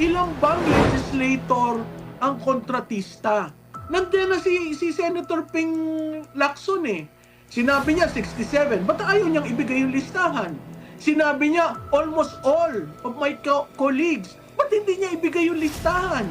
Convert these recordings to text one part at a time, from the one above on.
ilang bang legislator ang kontratista? Nandiyan na si, si Senator Ping Lacson eh. Sinabi niya 67. Ba't ayaw niyang ibigay yung listahan? Sinabi niya almost all of my co- colleagues. Ba't hindi niya ibigay yung listahan?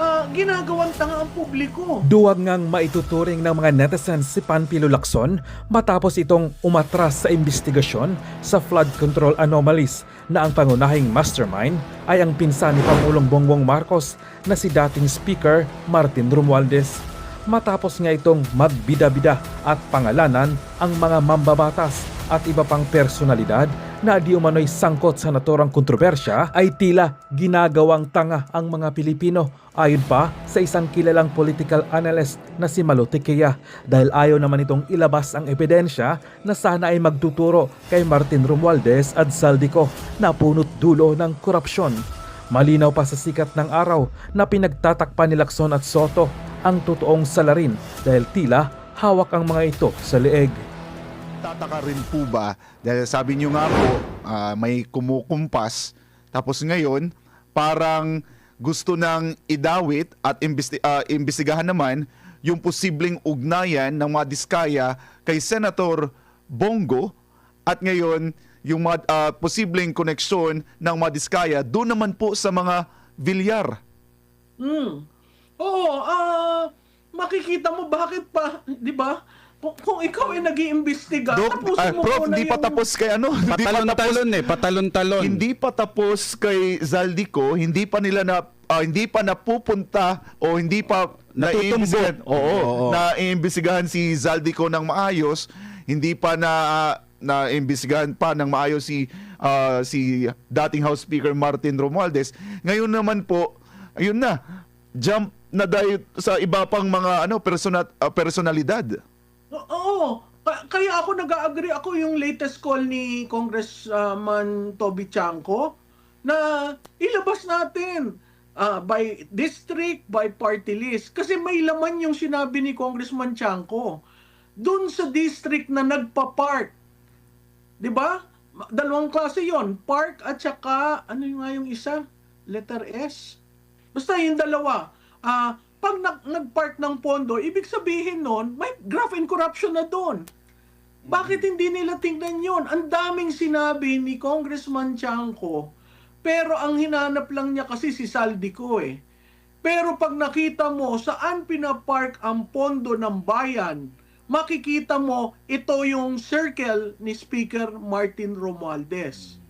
Ah, ginagawang tanga ang publiko. Duwag ngang maituturing ng mga netizens si Panpilo Lacson matapos itong umatras sa investigasyon sa flood control anomalies na ang pangunahing mastermind ay ang pinsan ni Pangulong Bongbong Marcos na si dating Speaker Martin Romualdez. Matapos nga itong magbida-bida at pangalanan ang mga mambabatas at iba pang personalidad na di umano'y sangkot sa naturang kontrobersya ay tila ginagawang tanga ang mga Pilipino ayon pa sa isang kilalang political analyst na si Malo dahil ayaw naman itong ilabas ang ebidensya na sana ay magtuturo kay Martin Romualdez at Saldico na punot dulo ng korupsyon. Malinaw pa sa sikat ng araw na pinagtatakpan ni Lacson at Soto ang totoong salarin dahil tila hawak ang mga ito sa leeg. Tataka rin po ba, dahil sabi nyo nga po, ah, may kumukumpas, tapos ngayon, parang gusto nang idawit at imbesti- ah, imbestigahan naman yung posibleng ugnayan ng mga diskaya kay Senator Bongo at ngayon yung mga ah, posibleng koneksyon ng mga diskaya doon naman po sa mga Villar. Hmm. Oo, ah, makikita mo bakit pa, 'di ba? Kung, ikaw ay nag-iimbestiga, Dok, tapusin ah, mo Prof, muna hindi pa yung- tapos kay ano? Tapos- Patalon-talon eh, patalon-talon. Hindi pa tapos kay Zaldico, hindi pa nila na ah, hindi pa napupunta o hindi pa Natutumbok. naiimbestigahan. Oo, Oo. na iimbestigahan si Zaldico ng maayos, hindi pa na na imbestigahan pa ng maayos si ah, si dating House Speaker Martin Romualdez. Ngayon naman po, ayun na, jump na dahil sa iba pang mga ano persona, ah, personalidad. Oo. Ka- Kaya ako nag-agree ako yung latest call ni Congressman Toby Chanko na ilabas natin ah, by district, by party list. Kasi may laman yung sinabi ni Congressman Chanko. Doon sa district na nagpa-park. 'Di ba? Dalawang klase 'yon, park at saka ano yung nga yung isa? Letter S. Basta yung dalawa. Ah, pag nag- nag-park ng pondo, ibig sabihin nun, may graft and corruption na doon. Bakit hindi nila tingnan yon? Ang daming sinabi ni Congressman Chanco, pero ang hinanap lang niya kasi si Saldico eh. Pero pag nakita mo saan pinapark ang pondo ng bayan, makikita mo ito yung circle ni Speaker Martin Romualdez.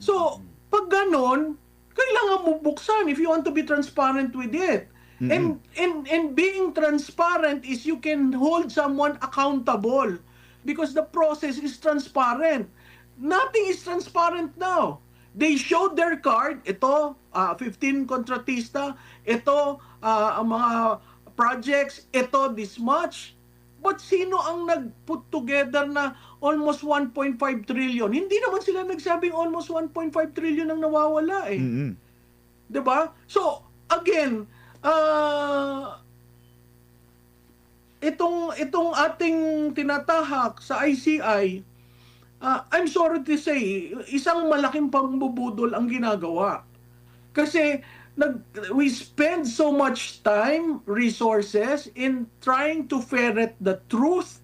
So, pag ganon, kailangan mo buksan if you want to be transparent with it. And, and, and being transparent is you can hold someone accountable because the process is transparent. Nothing is transparent now. They showed their card, ito, ah, 15 kontratista, ito, ah, ang mga projects, ito, this much. But sino ang nag-put together na almost 1.5 trillion? Hindi naman sila nagsabing almost 1.5 trillion ang nawawala eh. Mm-mm. 'Di ba? So, again, ah itong itong ating tinatahak sa ICI, ah, I'm sorry to say, isang malaking pambubudol ang ginagawa. Kasi nag we spend so much time, resources in trying to ferret the truth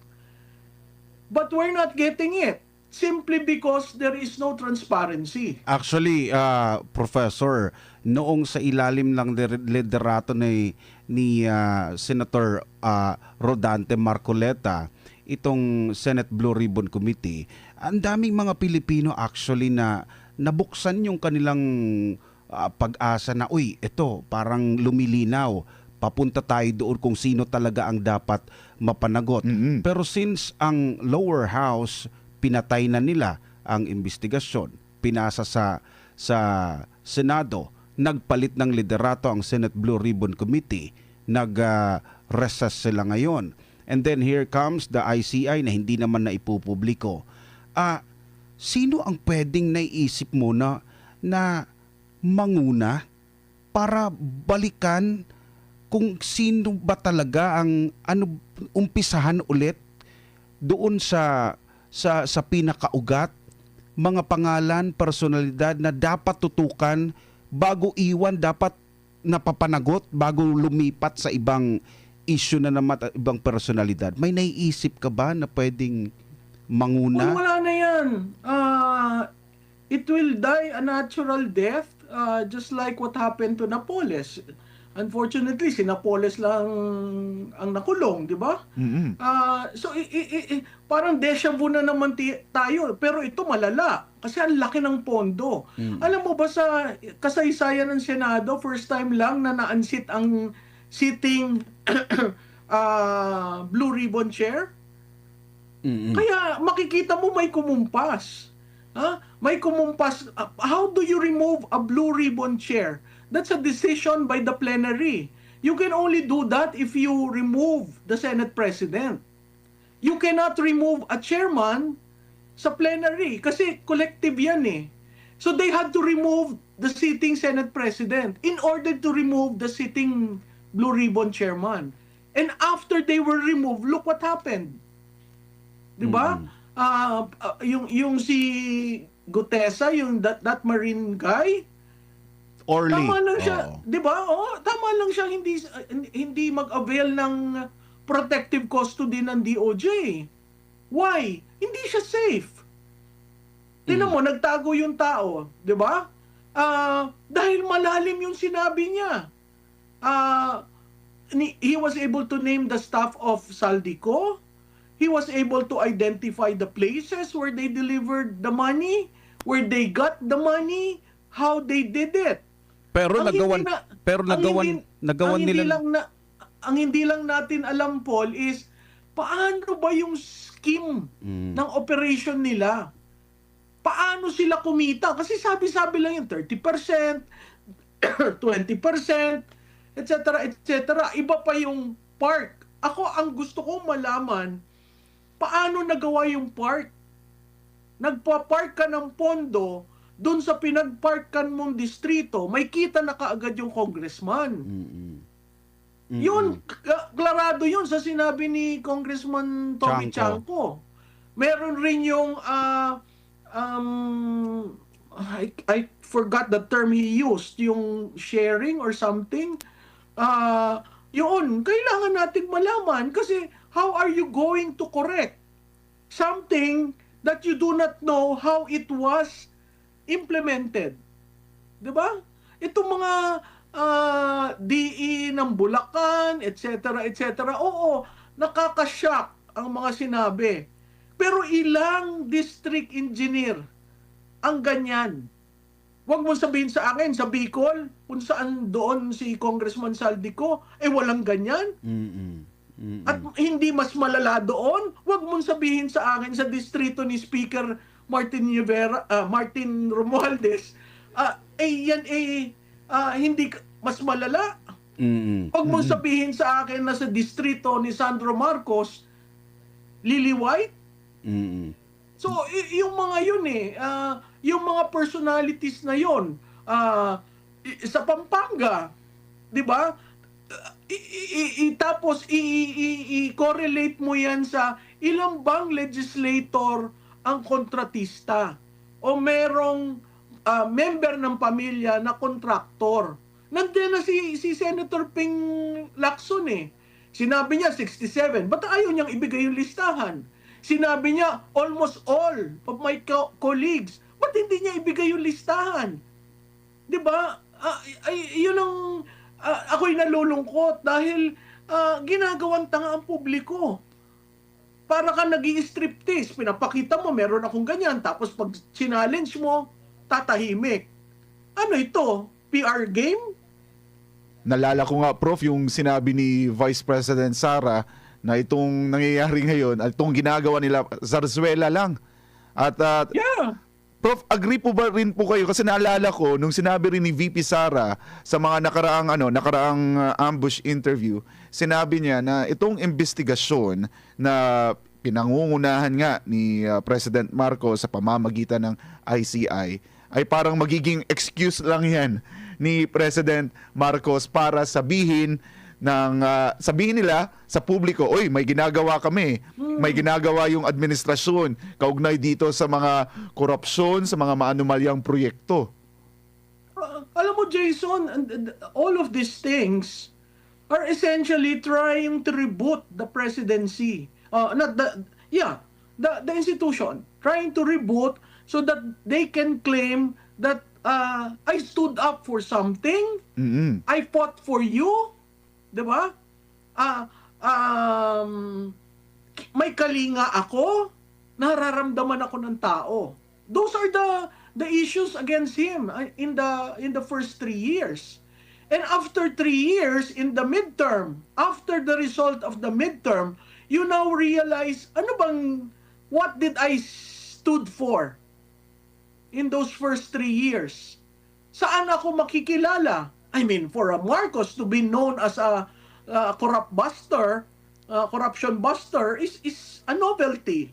but we're not getting it simply because there is no transparency. Actually, ah, Professor, noong sa ilalim lang der- liderato ni ni ah, Senator ah, Rodante Marcoleta, itong Senate Blue Ribbon Committee, ang daming mga Pilipino actually na nabuksan yung kanilang ah, pag-asa na, uy, ito, parang lumilinaw. Papunta tayo doon kung sino talaga ang dapat mapanagot. Mm-mm. Pero since ang lower house pinatay na nila ang investigasyon, pinasa sa sa Senado, nagpalit ng liderato ang Senate Blue Ribbon Committee, nag-recess sila ngayon. And then here comes the ICI na hindi naman na ipupubliko. Ah, sino ang pwedeng naiisip mo na na manguna para balikan kung sino ba talaga ang ano umpisahan ulit doon sa sa sa pinakaugat mga pangalan, personalidad na dapat tutukan bago iwan dapat napapanagot bago lumipat sa ibang issue na naman ibang personalidad. May naiisip ka ba na pwedeng manguna? wala na yan. Ah, it will die a natural death ah, just like what happened to Napoles. Unfortunately, si Napoles lang ang nakulong, di ba? Mm-mm. Ah, so i- i- i- parang deja vu na naman ti- tayo, pero ito malala kasi ang laki ng pondo. Alam mo ba sa kasaysayan ng Senado, first time lang na naansit ang sitting ah, blue ribbon chair? Mm-mm. Kaya makikita mo may kumumpas. Ha? May kumumpas. Uh, How do you remove a blue ribbon chair? That's a decision by the plenary. You can only do that if you remove the Senate President. You cannot remove a chairman sa plenary kasi collective yan eh. So they had to remove the sitting Senate President in order to remove the sitting blue ribbon chairman. And after they were removed, look what happened. 'di ba? Ah, ah, yung yung si Gutesa, yung that, that marine guy, Orly. tama lang siya, Oo. 'di ba? Oh, tama lang siya hindi hindi mag-avail ng protective custody ng DOJ. Why? Hindi siya safe. Tingnan mo, nagtago yung tao, 'di ba? Ah, dahil malalim yung sinabi niya. Ni- he was able to name the staff of Saldico. He was able to identify the places where they delivered the money, where they got the money, how they did it. Pero Ang nagawan na- pero nagawan hindi- nagawan ang nila hindi lang na ang hindi lang natin alam Paul is paano ba yung scheme Mm. ng operation nila? Paano sila kumita? Kasi sabi-sabi lang yung 30%, 20%, etc. etc. Iba pa yung park. Ako ang gusto kong malaman paano nagawa yung park. Nagpa-park ka ng pondo doon sa pinagparkan mong distrito, may kita na kaagad yung congressman. Mm-mm. Yun, k- klarado yun sa sinabi ni Congressman Tommy. Chanco. Meron rin yung, ah, um, I, I forgot the term he used, yung sharing or something. Ah, yun, kailangan natin malaman kasi how are you going to correct something that you do not know how it was implemented? 'Di ba? Itong mga ah, DE ng Bulacan, etc., etc. Oo, nakakashock ang mga sinabi. Pero ilang district engineer ang ganyan? Huwag mo sabihin sa akin, sa Bicol, kung saan doon si Congressman Saldico, eh walang ganyan. Mm-mm. Mm-mm. At hindi mas malala doon, huwag mong sabihin sa akin sa distrito ni Speaker Martin Rivera, ah, Martin Romualdez, ah, eh yan eh ah, hindi mas malala. Mm-mm. Huwag mong sabihin sa akin na sa distrito ni Sandro Marcos, Lily White. Mm-mm. So, y- yung mga yun eh, ah, yung mga personalities na yun, i- sa Pampanga, di ba? Tapos i-correlate mo yan sa ilang bang legislator ang kontratista o merong ah, member ng pamilya na kontraktor. Nandiyan na si, si Senator Ping Lacson eh. Sinabi niya 67. Ba't ayaw niyang ibigay yung listahan? Sinabi niya almost all of my co- colleagues. Ba't hindi niya ibigay yung listahan? 'Di ba? Ah, ay, yun ang ah, ako'y nalulungkot dahil ah, ginagawang tanga ang publiko. Para ka nag striptease pinapakita mo meron akong ganyan, tapos pag challenge mo, tatahimik. Ano ito? PR game? Nalala ko nga, Prof, yung sinabi ni Vice President Sara na itong nangyayari ngayon, at itong ginagawa nila, Zarzuela lang. At ah, Yeah. Prof, agree po ba rin po kayo? Kasi naalala ko nung sinabi rin ni VP Sara sa mga nakaraang ano, nakaraang uh, ambush interview, sinabi niya na itong investigasyon na pinangungunahan nga ni uh, President Marcos sa pamamagitan ng ICI ay parang magiging excuse lang 'yan ni President Marcos para sabihin ng ah, sabihin nila sa publiko, oy, may ginagawa kami. May ginagawa yung administrasyon kaugnay dito sa mga korupsyon, sa mga maanumalyang proyekto. Ah, Alam mo, Jason, all of these things are essentially trying to reboot the presidency. Uh, not the, yeah, the, the institution. Trying to reboot so that they can claim that uh, I stood up for something. Mm-mm. I fought for you. Di ba? Ah, um, may kalinga ako. Nararamdaman ako ng tao. Those are the the issues against him uh, in the in the first three years. And after three years in the midterm, after the result of the midterm, you now realize, ano bang, what did I stood for in those first three years? Saan ako makikilala? I mean, for a Marcos to be known as a, uh, corrupt buster, uh, corruption buster is is a novelty.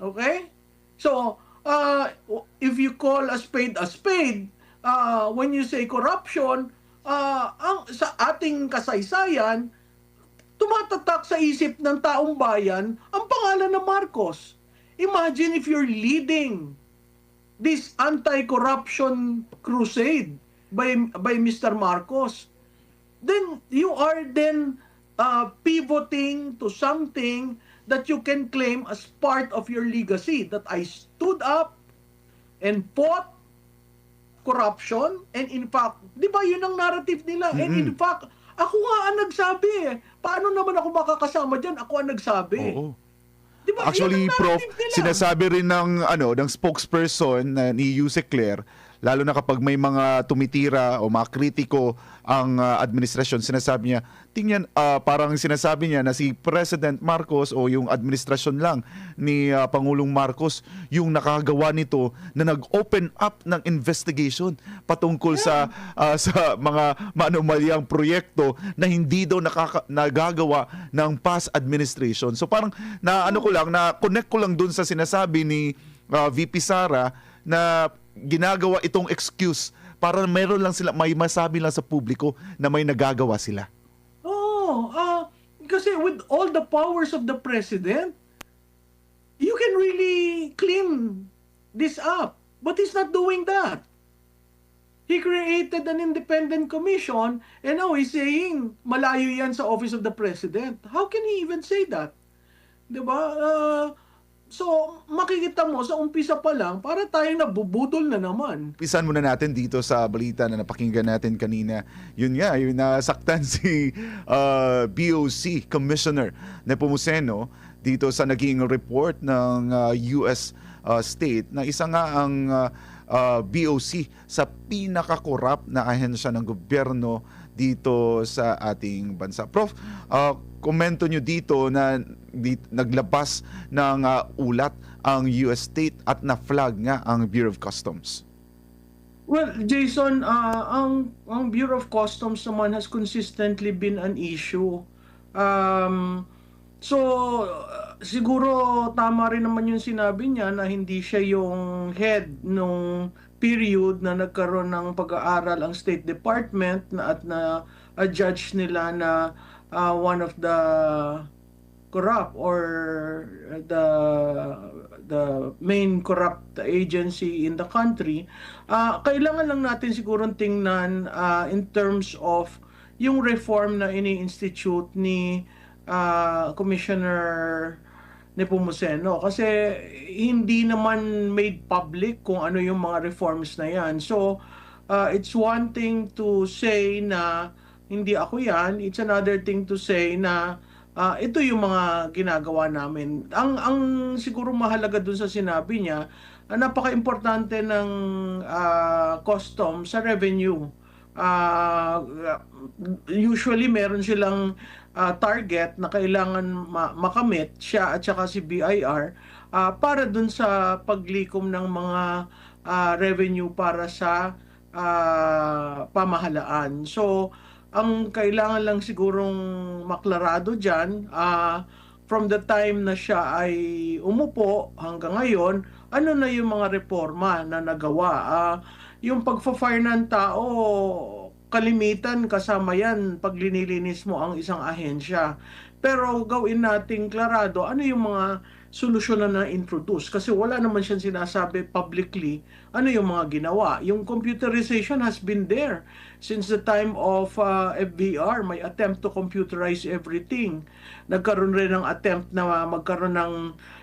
Okay? So, uh, if you call a spade a spade, uh, when you say corruption, uh, ang, sa ating kasaysayan, tumatatak sa isip ng taong bayan ang pangalan ng Marcos. Imagine if you're leading this anti-corruption crusade by by Mr. Marcos then you are then uh, pivoting to something that you can claim as part of your legacy that I stood up and fought corruption and in fact, di ba yun ang narrative nila? And in fact, ako nga ang nagsabi eh. Paano naman ako makakasama dyan? Ako ang nagsabi. Oo. Di ba? Actually, Prof, nila. sinasabi rin ng ano, ng spokesperson na ni Yuse Claire, lalo na kapag may mga tumitira o mga kritiko ang ah, administrasyon, sinasabi niya, tingnan, ah, parang sinasabi niya na si President Marcos o yung administrasyon lang ni ah, Pangulong Marcos yung nakagawa nito na nag-open up ng investigation patungkol sa ah, sa mga maanomalyang proyekto na hindi daw nakaka- nagagawa ng past administration. So parang na ano ko lang na connect ko lang dun sa sinasabi ni ah, VP Sara na ginagawa itong excuse para meron lang sila may masabi lang sa publiko na may nagagawa sila. Oh, ah, kasi with all the powers of the president, you can really clean this up. But he's not doing that. He created an independent commission and now he's saying malayo yan sa office of the president. How can he even say that? 'Di ba? Ah, so makikita mo sa umpisa pa lang para tayong nabubudol na naman. Pisan muna natin dito sa balita na napakinggan natin kanina. Yun nga, yung nasaktan si uh, BOC Commissioner Nepomuceno dito sa naging report ng uh, US uh, state na isa nga ang uh, uh, BOC sa pinakakorap na ahensya ng gobyerno dito sa ating bansa. Prof, uh, komento nyo dito na di, naglabas ng uh, ulat ang US state at na-flag nga ang Bureau of Customs. Well, Jason, ah, ang ang Bureau of Customs naman has consistently been an issue. Um, so uh, siguro tama rin naman yung sinabi niya na hindi siya yung head nung period na nagkaroon ng pag-aaral ang State Department na at na judge nila na ah, one of the corrupt or the the main corrupt agency in the country ah kailangan lang natin siguro tingnan ah, in terms of yung reform na ini-institute ni ah, Commissioner Nepomuceno kasi hindi naman made public kung ano yung mga reforms na yan. So, uh, it's one thing to say na hindi ako yan. It's another thing to say na uh, ito yung mga ginagawa namin. Ang, ang siguro mahalaga dun sa sinabi niya, uh, napaka-importante ng uh, custom sa revenue. Uh, usually meron silang uh, target na kailangan ma- makamit siya at saka si BIR uh, para dun sa paglikom ng mga uh, revenue para sa uh, pamahalaan. So, ang kailangan lang sigurong maklarado dyan, ah, from the time na siya ay umupo hanggang ngayon, ano na yung mga reforma na nagawa? Ah, yung pagfa-fire ng tao, kalimitan kasama yan pag linilinis mo ang isang ahensya. Pero gawin nating klarado, ano yung mga solusyon na na-introduce kasi wala naman siyang sinasabi publicly ano yung mga ginawa. Yung computerization has been there since the time of uh, FBR, may attempt to computerize everything. Nagkaroon rin ng attempt na magkaroon ng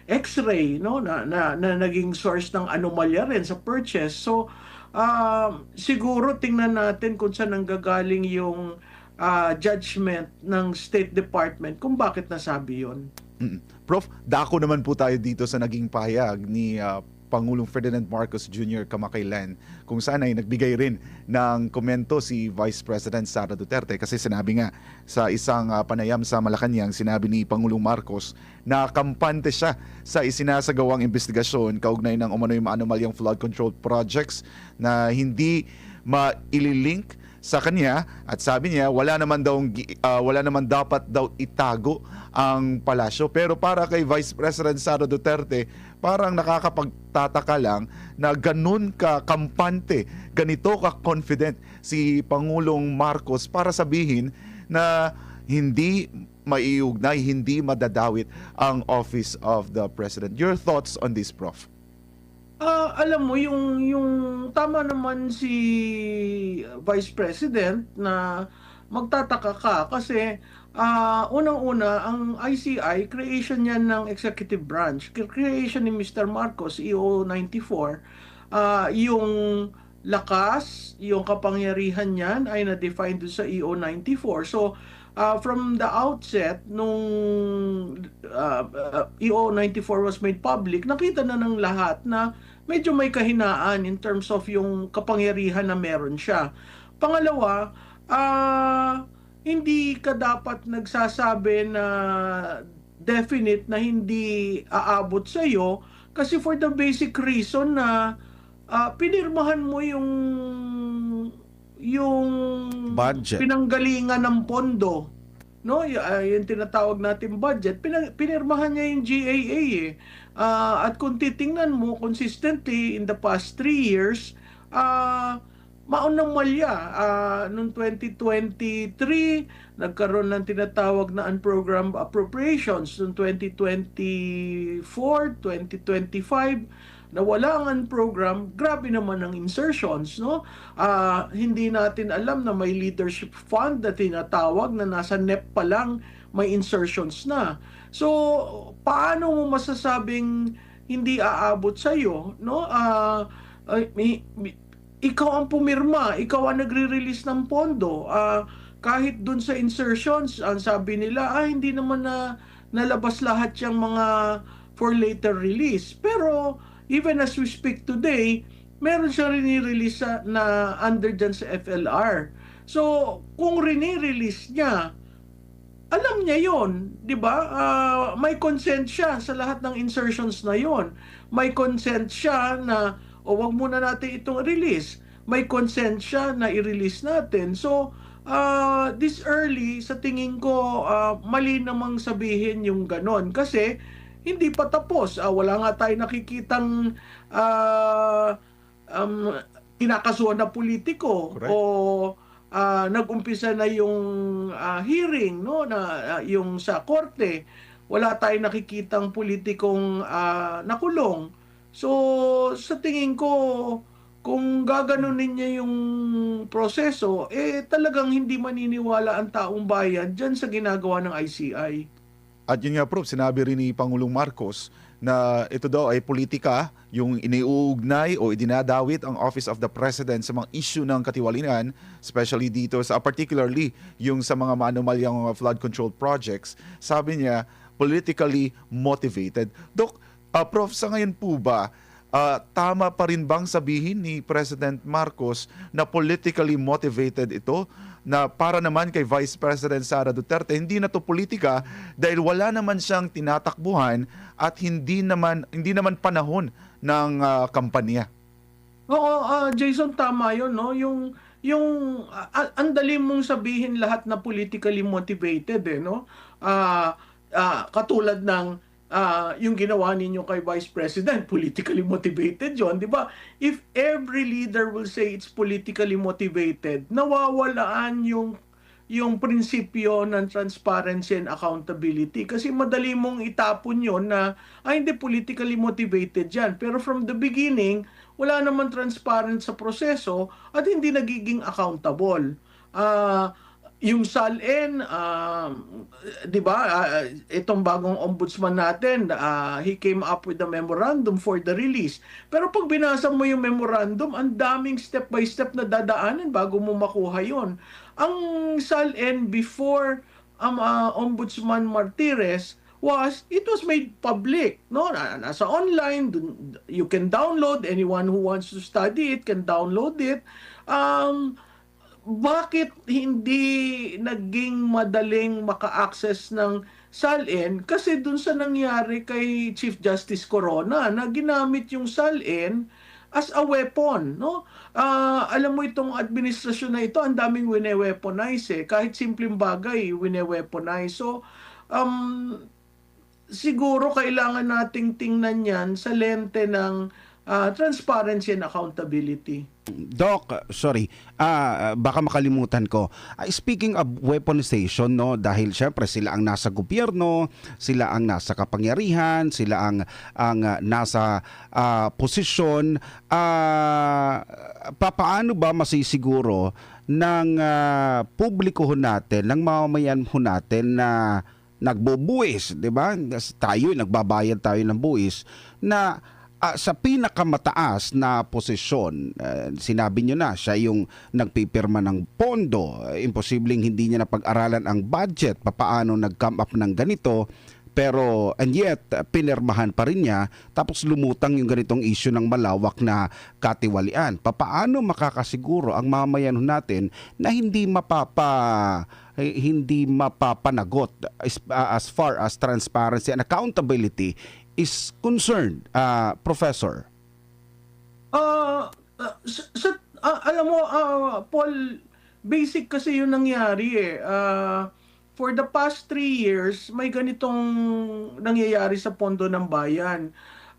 x-ray no na, na, na naging source ng anomalya rin sa purchase. So um, siguro tingnan natin kung saan nanggagaling yung uh, judgment ng State Department kung bakit nasabi yon. Mm. Prof, dako naman po tayo dito sa naging pahayag ni ah, Pangulong Ferdinand Marcos Jr. kamakailan kung saan ay nagbigay rin ng komento si Vice President Sara Duterte kasi sinabi nga sa isang ah, panayam sa Malacanang sinabi ni Pangulong Marcos na kampante siya sa isinasagawang investigasyon kaugnay ng umano'y anomalyang flood control projects na hindi maililink sa kanya at sabi niya wala naman daw wala naman dapat daw itago ang palasyo pero para kay Vice President Sara Duterte parang nakakapagtataka lang na ganun ka kampante ganito ka confident si Pangulong Marcos para sabihin na hindi maiugnay, hindi madadawit ang office of the president. Your thoughts on this, Prof? Ah, alam mo yung yung tama naman si Vice President na magtataka ka kasi ah, unang-una ang ICI creation niyan ng executive branch. Creation ni Mr. Marcos EO 94 ah, yung lakas, yung kapangyarihan niyan ay na-define doon sa EO 94. So ah, from the outset nung ah, ah, EO 94 was made public, nakita na ng lahat na medyo may kahinaan in terms of yung kapangyarihan na meron siya. Pangalawa, ah hindi ka dapat nagsasabi na definite na hindi aabot sa iyo kasi for the basic reason na ah, pinirmahan mo yung yung Budget. pinanggalingan ng pondo no? Y- ah, yung tinatawag natin budget. Pinag- pinirmahan niya yung GAA eh. Ah, at kung titingnan mo consistently in the past three years ah maunang malya ah, noong 2023 nagkaroon ng tinatawag na unprogrammed appropriations noong 2024 2025 nawala ang unprogram, grabe naman ang insertions, no? Ah, hindi natin alam na may leadership fund na tinatawag na nasa NEP pa lang may insertions na. So, paano mo masasabing hindi aabot sa iyo, no? Ah, ay, mi- mi- ikaw ang pumirma, ikaw ang nagre-release ng pondo. Ah, kahit dun sa insertions, ang sabi nila, ah, hindi naman na nalabas lahat yung mga for later release. Pero, even as we speak today, meron siya rini-release sa- na under dyan sa FLR. So, kung rini-release niya, alam niya yon, 'di ba? Ah, may consent siya sa lahat ng insertions na yon. May consent siya na o wag muna natin itong release. May consent siya na i-release natin. So, ah, this early sa tingin ko ah, mali namang sabihin yung ganon kasi hindi pa tapos. Ah, wala nga tayo nakikitang ah, um, kinakasuhan na politiko Correct. o ah, nag-umpisa na yung ah, hearing no na ah, yung sa korte wala tayong nakikitang politikong ah, nakulong so sa tingin ko kung gaganunin niya yung proseso eh talagang hindi maniniwala ang taong bayan diyan sa ginagawa ng ICI At yun nga, Prof, sinabi rin ni Pangulong Marcos na ito daw ay politika, yung iniuugnay o idinadawit ang Office of the President sa mga issue ng katiwalian, especially dito sa particularly yung sa mga maanomalyang flood control projects. Sabi niya, politically motivated. Dok, ah, Prof, sa ngayon po ba, ah, tama pa rin bang sabihin ni President Marcos na politically motivated ito? na para naman kay Vice President Sara Duterte, hindi na to politika dahil wala naman siyang tinatakbuhan at hindi naman hindi naman panahon ng ah, kampanya. Oo, ah, Jason tama 'yon, no? Yung yung ah, ang dali mong sabihin lahat na politically motivated eh, no? Ah, ah, katulad ng ah, yung ginawa ninyo kay Vice President, politically motivated 'yon, 'di ba? If every leader will say it's politically motivated, nawawalaan yung yung prinsipyo ng transparency and accountability. Kasi madali mong itapon yon na, ay hindi politically motivated yan. Pero from the beginning, wala naman transparent sa proseso at hindi nagiging accountable. Ah, yung SALN, ah, 'di ba? ah, itong bagong ombudsman natin, ah, he came up with a memorandum for the release. Pero pag binasa mo yung memorandum, ang daming step by step na dadaanan bago mo makuha 'yon. Ang SALN before um, ah, Ombudsman Martires was it was made public no Na- nasa online you can download anyone who wants to study it can download it um bakit hindi naging madaling maka-access ng SALN? Kasi dun sa nangyari kay Chief Justice Corona na ginamit yung SALN as a weapon, no? Ah, alam mo itong administrasyon na ito, ang daming wine-weaponize eh. Kahit simpleng bagay, wine-weaponize. So, um, siguro kailangan nating tingnan yan sa lente ng ah, transparency and accountability. Doc, sorry, ah baka makalimutan ko. Ah, speaking of weaponization, no, dahil syempre sila ang nasa gobyerno, sila ang nasa kapangyarihan, sila ang ang ah, nasa ah, posisyon, ah papaano ba masisiguro ng ah, publiko natin, ng mamamayan ho natin na nagbubuwis, 'di ba? Tayo nagbabayad tayo ng buwis na ah, sa pinakamataas na posisyon, eh, sinabi nyo na, siya yung nagpipirma ng pondo. Eh, imposibleng hindi niya napag-aralan ang budget, papaano nag-come up ng ganito. Pero, and yet, eh, pinirmahan pa rin niya, tapos lumutang yung ganitong issue ng malawak na katiwalian. Papaano makakasiguro ang mamayan natin na hindi mapapa eh, hindi mapapanagot as, as far as transparency and accountability is concerned, uh, Professor? Ah, sa, sa- ah, alam mo, ah, Paul, basic kasi yung nangyari eh. Ah, for the past three years, may ganitong nangyayari sa pondo ng bayan.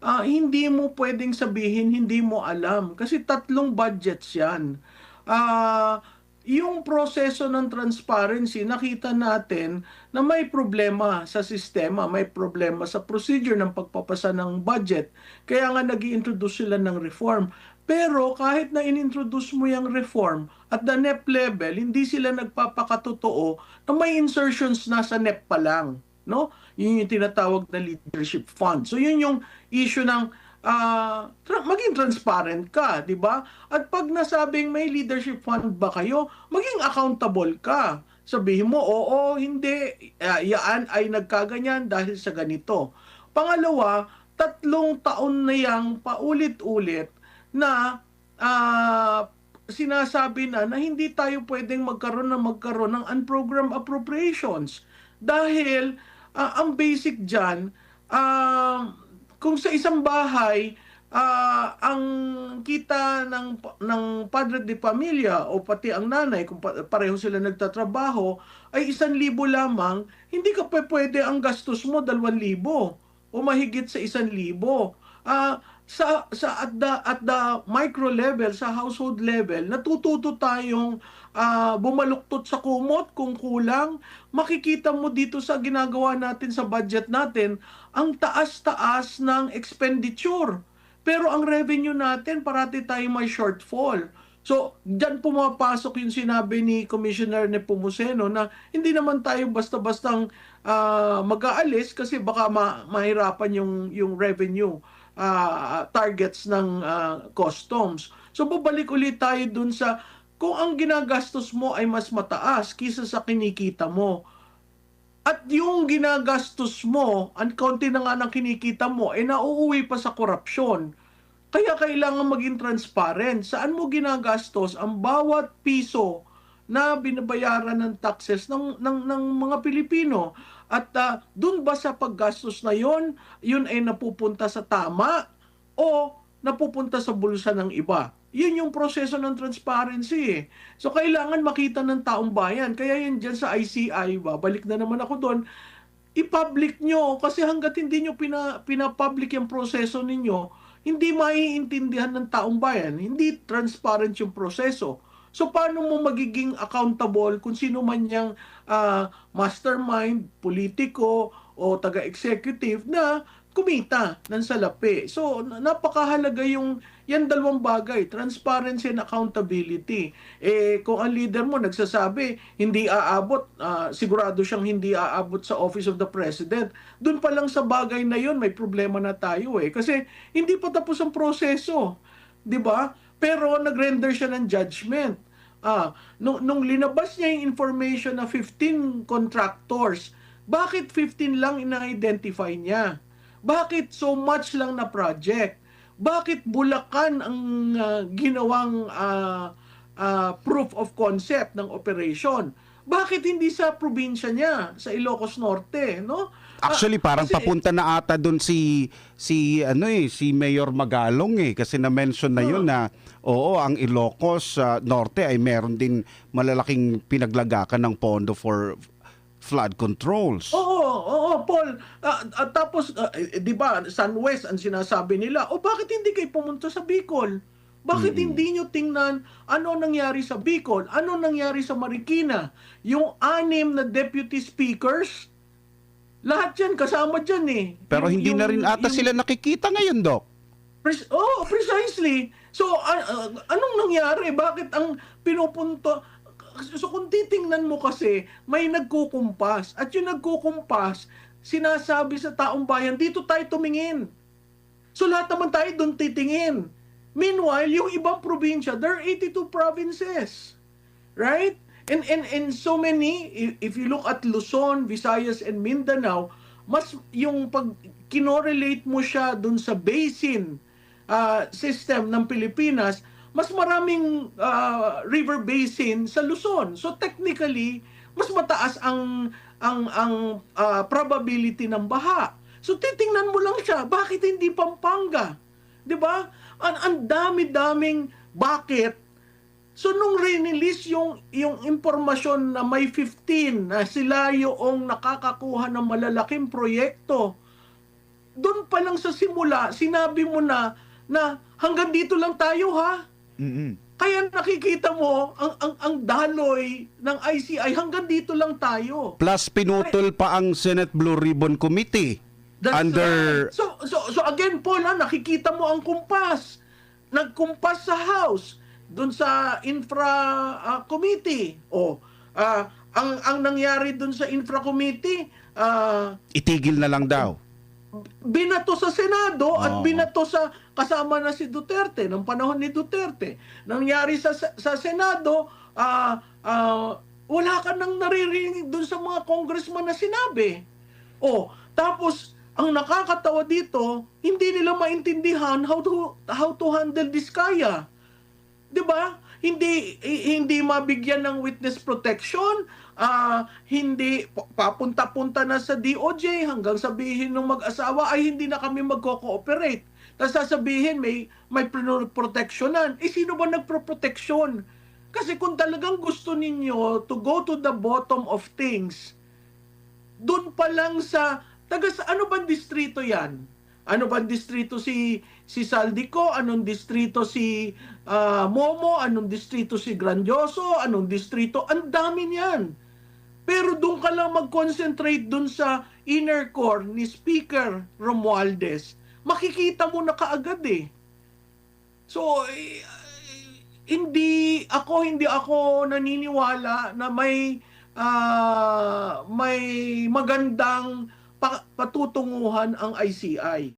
Ah, hindi mo pwedeng sabihin, hindi mo alam. Kasi tatlong budgets yan. Ah, yung proseso ng transparency, nakita natin na may problema sa sistema, may problema sa procedure ng pagpapasa ng budget. Kaya nga nag introduce sila ng reform. Pero kahit na inintroduce mo yung reform, at the NEP level, hindi sila nagpapakatotoo na may insertions na sa NEP pa lang. No? Yun yung tinatawag na leadership fund. So yun yung issue ng ah, tra- maging transparent ka, di ba? At pag nasabing may leadership fund ba kayo, maging accountable ka. Sabihin mo, oo, hindi, ah, yaan ay nagkaganyan dahil sa ganito. Pangalawa, tatlong taon na yang paulit-ulit na ah, sinasabi na na hindi tayo pwedeng magkaroon na magkaroon ng unprogrammed appropriations. Dahil ah, ang basic dyan, ah, kung sa isang bahay, ah, ang kita ng ng padre de pamilya o pati ang nanay kung pa- pareho sila nagtatrabaho ay isang libo lamang, hindi ka pa pwede ang gastos mo dalawang libo o mahigit sa isang libo. Ah, sa sa at the at the micro level sa household level natututo tayong ah, bumaluktot sa kumot kung kulang. Makikita mo dito sa ginagawa natin sa budget natin ang taas-taas ng expenditure. Pero ang revenue natin parati tayong may shortfall. So, diyan pumapasok yung sinabi ni Commissioner Nepomuceno na hindi naman tayo basta-bastang ah, mag-aalis kasi baka ma- mahirapan yung, yung revenue ah, targets ng ah, customs. So, babalik ulit tayo dun sa kung ang ginagastos mo ay mas mataas kisa sa kinikita mo. At yung ginagastos mo, ang konti na nga ng kinikita mo, ay nauuwi pa sa korupsyon. Kaya kailangan maging transparent. Saan mo ginagastos ang bawat piso na binabayaran ng taxes ng, ng, ng mga Pilipino? At uh, dun ba sa paggastos na yon, yun ay napupunta sa tama o napupunta sa bulsa ng iba? Yun yung proseso ng transparency eh. So kailangan makita ng taong bayan. Kaya yun dyan sa ICI, babalik na naman ako doon, i-public nyo kasi hanggat hindi nyo pina, pina-public yung proseso ninyo, hindi maiintindihan ng taong bayan, hindi transparent yung proseso. So paano mo magiging accountable kung sino man yang ah, mastermind, politiko o taga-executive na kumita ng salapi. So na- napakahalaga yung yan dalawang bagay, transparency and accountability. Eh kung ang leader mo nagsasabi hindi aabot, ah, sigurado siyang hindi aabot sa office of the president. Doon pa lang sa bagay na yun may problema na tayo eh kasi hindi pa tapos ang proseso. 'di ba? Pero nag-render siya ng judgment. Ah, nung, nung linabas niya yung information na 15 contractors, bakit 15 lang ina-identify niya? Bakit so much lang na project? Bakit Bulacan ang ah, ginawang ah, ah, proof of concept ng operation? Bakit hindi sa probinsya niya, sa Ilocos Norte, no? Actually parang kasi- papunta na ata doon si si ano eh si Mayor Magalong eh kasi na-mention na yun na oo ang Ilocos sa Norte ay meron din malalaking pinaglagakan ng pondo for flood controls. Oo, oo, Paul. Ah, ah, tapos, eh, di ba, Sunwest ang sinasabi nila, o bakit hindi kayo pumunta sa Bicol? Bakit hindi nyo tingnan ano nangyari sa Bicol? Ano nangyari sa Marikina? Yung anim na deputy speakers, lahat yan kasama dyan eh. Pero Yung- hindi na yung- rin ata yung- sila nakikita ngayon, Doc. Pres- oh, precisely. So, a- anong nangyari? Bakit ang pinupunto? So, kung titingnan mo kasi, may nagkukumpas. At yung nagkukumpas, sinasabi sa taong bayan, dito tayo tumingin. So, lahat naman tayo doon titingin. Meanwhile, yung ibang probinsya, there are 82 provinces. Right? And, and, and so many, if you look at Luzon, Visayas, and Mindanao, mas yung pag kinorelate mo siya dun sa basin ah, system ng Pilipinas, mas maraming ah, river basin sa Luzon. So technically, mas mataas ang ang ang ah, probability ng baha. So titingnan mo lang siya, bakit hindi Pampanga? 'Di ba? Ang ang dami-daming bakit So nung release yung yung impormasyon na may 15 na sila yung nakakakuha ng malalaking proyekto, doon pa lang sa simula, sinabi mo na na hanggang dito lang tayo ha. Mm-mm. Kaya nakikita mo ang ang ang daloy ng ICI hanggang dito lang tayo. Plus pinutol pa ang Senate Blue Ribbon Committee That's under right. So, so, so again, Paul, ha, nakikita mo ang kumpas. Nagkumpas sa House, dun sa Infra ah, Committee. O, ah, ang, ang nangyari dun sa Infra Committee, ah, itigil na lang daw. Binato sa Senado at binato sa kasama na si Duterte ng panahon ni Duterte. Nangyari sa sa Senado, ah ah, wala ka nang naririnig doon sa mga congressman na sinabi. Oh, tapos ang nakakatawa dito, hindi nila maintindihan how to how to handle this kaya. 'Di ba? Hindi hi- hindi mabigyan ng witness protection, ah hindi pa- papunta-punta na sa DOJ hanggang sabihin ng mag-asawa ay hindi na kami magko-cooperate. Tapos sasabihin may may protectionan. Eh sino ba nagpro-protection? Kasi kung talagang gusto ninyo to go to the bottom of things, doon pa lang sa taga sa ano bang distrito 'yan? Ano bang distrito si si Saldico? Anong distrito si ah, Momo? Anong distrito si Grandioso? Anong distrito? Ang dami niyan. Pero doon ka lang mag-concentrate doon sa inner core ni Speaker Romualdez. Makikita mo na kaagad eh. So, eh, hindi ako hindi ako naniniwala na may ah, may magandang pa- patutunguhan ang ICI.